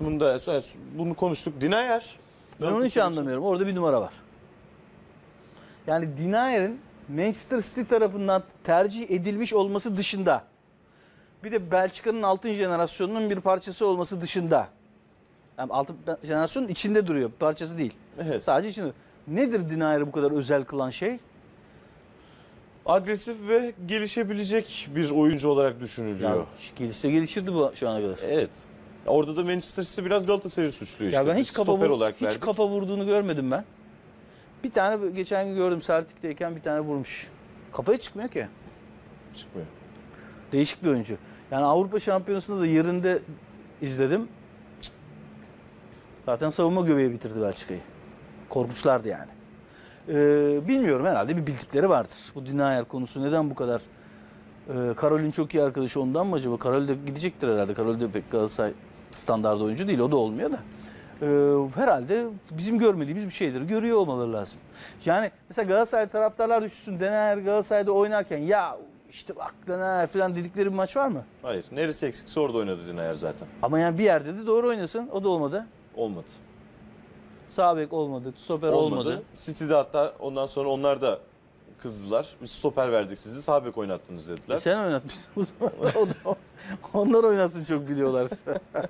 Bunda bunu konuştuk. Dinayer. Ben onu hiç anlamıyorum. Orada bir numara var. Yani Dinayer'in Manchester City tarafından tercih edilmiş olması dışında bir de Belçika'nın altın jenerasyonunun bir parçası olması dışında yani altın jenerasyonun içinde duruyor. Parçası değil. Evet. Sadece içinde. Nedir Dinayer'i bu kadar özel kılan şey? Agresif ve gelişebilecek bir oyuncu olarak düşünülüyor. Ya, gelişse gelişirdi bu şu ana kadar. Evet. Orada da Manchester City biraz Galatasaray'ı suçluyor işte. Ya ben hiç kafa, Stoper olarak hiç verdik. kafa vurduğunu görmedim ben. Bir tane geçen gün gördüm Celtic'teyken bir tane vurmuş. Kafaya çıkmıyor ki. Çıkmıyor. Değişik bir oyuncu. Yani Avrupa Şampiyonası'nda da yerinde izledim. Zaten savunma göbeği bitirdi Belçika'yı. Korkmuşlardı yani. Ee, bilmiyorum herhalde bir bildikleri vardır. Bu Dinayer konusu neden bu kadar? Ee, Karol'ün çok iyi arkadaşı ondan mı acaba? Karol de gidecektir herhalde. Karol de pek Galatasaray standart oyuncu değil. O da olmuyor da. Ee, herhalde bizim görmediğimiz bir şeydir. Görüyor olmaları lazım. Yani mesela Galatasaray taraftarlar düşünsün. Dener Galatasaray'da oynarken ya işte bak Dener falan dedikleri bir maç var mı? Hayır. Neresi eksikse orada oynadı Dinayer zaten. Ama yani bir yerde de doğru oynasın. O da olmadı. Olmadı. Sağ bek olmadı. Stoper Olmadı. olmadı. City'de hatta ondan sonra onlar da kızdılar. Biz stoper verdik sizi sağ bek oynattınız dediler. E sen oynatmışsın o zaman. O da- onlar oynasın çok biliyorlarsa.